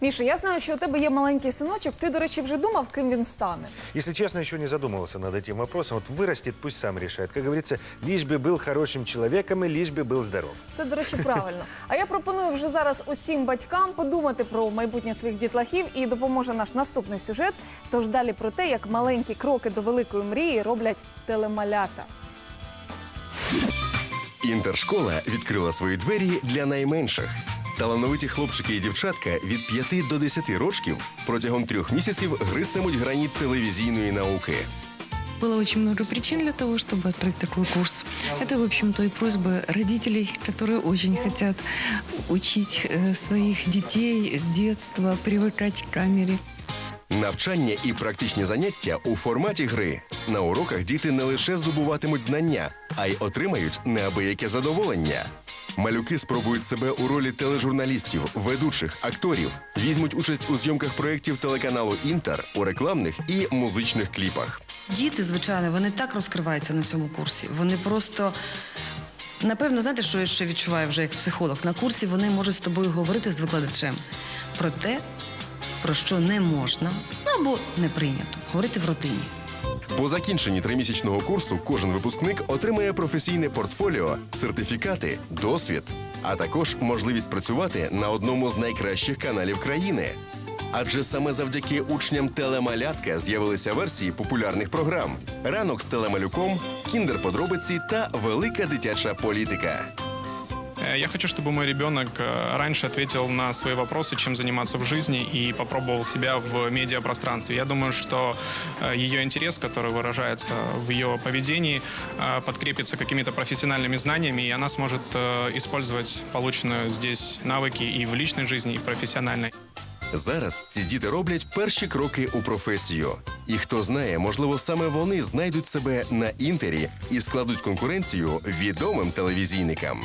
Міша, я знаю, що у тебе є маленький синочок. Ти, до речі, вже думав, ким він стане. Если честно, еще не задумывался над этим вопросом. Вот вырастет, пусть сам решает. Как говорится, лишь бы был хорошим человеком и лишь бы был здоров. Це, до речі, правильно. А я пропоную вже зараз усім батькам подумати про майбутнє своїх дітлахів і допоможе наш наступний сюжет. Тож далі про те, як маленькі кроки до великої мрії роблять телемалята. Інтершкола відкрила свої двері для найменших. Талановиті хлопчики і дівчатка від 5 до 10 років протягом трьох місяців гристимуть граніт телевізійної науки. Было очень много причин для того, чтобы открыть такой курс. Это, в общем-то, и просьбы родителей, которые очень хотят учить э, своих детей с детства, привыкать к камере. Навчання і практичні заняття у форматі гри. На уроках діти не лише здобуватимуть знання, а й отримають неабияке задоволення. Малюки спробують себе у ролі тележурналістів, ведучих, акторів, візьмуть участь у зйомках проєктів телеканалу Інтер у рекламних і музичних кліпах. Діти, звичайно, вони так розкриваються на цьому курсі. Вони просто. Напевно, знаєте, що я ще відчуваю вже як психолог. На курсі вони можуть з тобою говорити з викладачем про те, про що не можна ну, або не прийнято говорити в родині. По закінченні тримісячного курсу кожен випускник отримає професійне портфоліо, сертифікати, досвід, а також можливість працювати на одному з найкращих каналів країни. Адже саме завдяки учням телемалятка з'явилися версії популярних програм: ранок з телемалюком, кіндер-подробиці та велика дитяча політика. Э, Я хочу, чтобы мой ребенок э, раньше ответил на свои вопросы, чем заниматься в жизни, и попробовал себя в медиапространстве. Я думаю, что э, ее интерес, который выражается в ее поведении, э, подкрепится какими-то профессиональными знаниями, и она сможет э, использовать полученные здесь навыки и в личной жизни, и в профессиональной. Зараз ці діти роблять перші кроки у професію. І хто знає, можливо, саме вони знайдуть себе на інтері і складуть конкуренцію відомим телевізійникам.